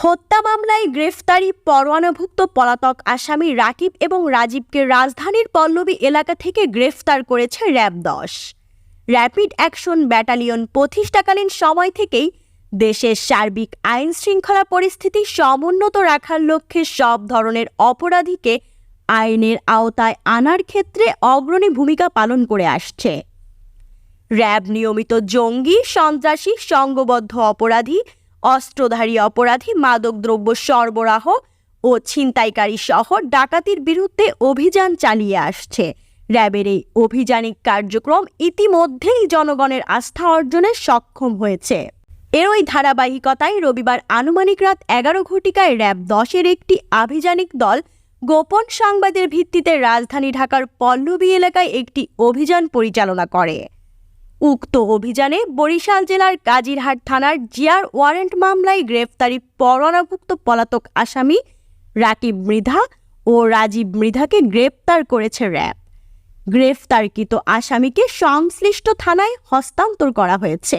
হত্যা মামলায় গ্রেফতারি পরোয়ানাভুক্ত পলাতক আসামি রাকিব এবং রাজীবকে রাজধানীর পল্লবী এলাকা থেকে গ্রেফতার করেছে র্যাব দশ। র্যাপিড অ্যাকশন ব্যাটালিয়ন প্রতিষ্ঠাকালীন সময় থেকেই দেশের সার্বিক আইন শৃঙ্খলা পরিস্থিতি সমুন্নত রাখার লক্ষ্যে সব ধরনের অপরাধীকে আইনের আওতায় আনার ক্ষেত্রে অগ্রণী ভূমিকা পালন করে আসছে। র্যাব নিয়মিত জঙ্গি, সন্ত্রাসী সংঘবদ্ধ অপরাধী অস্ত্রধারী অপরাধী মাদকদ্রব্য সরবরাহ ও ছিনতাইকারী সহ ডাকাতির বিরুদ্ধে অভিযান চালিয়ে আসছে। র্যাবের এই অভিযানিক কার্যক্রম ইতিমধ্যেই জনগণের আস্থা অর্জনে সক্ষম হয়েছে। এর ওই ধারাবাহিকতায় রবিবার আনুমানিক রাত এগারো ঘটিকায় র্যাব দশের একটি আভিযানিক দল গোপন সংবাদের ভিত্তিতে রাজধানী ঢাকার পল্লবী এলাকায় একটি অভিযান পরিচালনা করে। উক্ত অভিযানে বরিশাল জেলার কাজিরহাট থানার জিয়ার ওয়ারেন্ট মামলায় গ্রেফতারি পরোয়ানাভুক্ত পলাতক আসামি রাকিব মৃধা ও রাজীব মৃধাকে গ্রেপ্তার করেছে র্যাব। গ্রেফতারকৃত আসামিকে সংশ্লিষ্ট থানায় হস্তান্তর করা হয়েছে।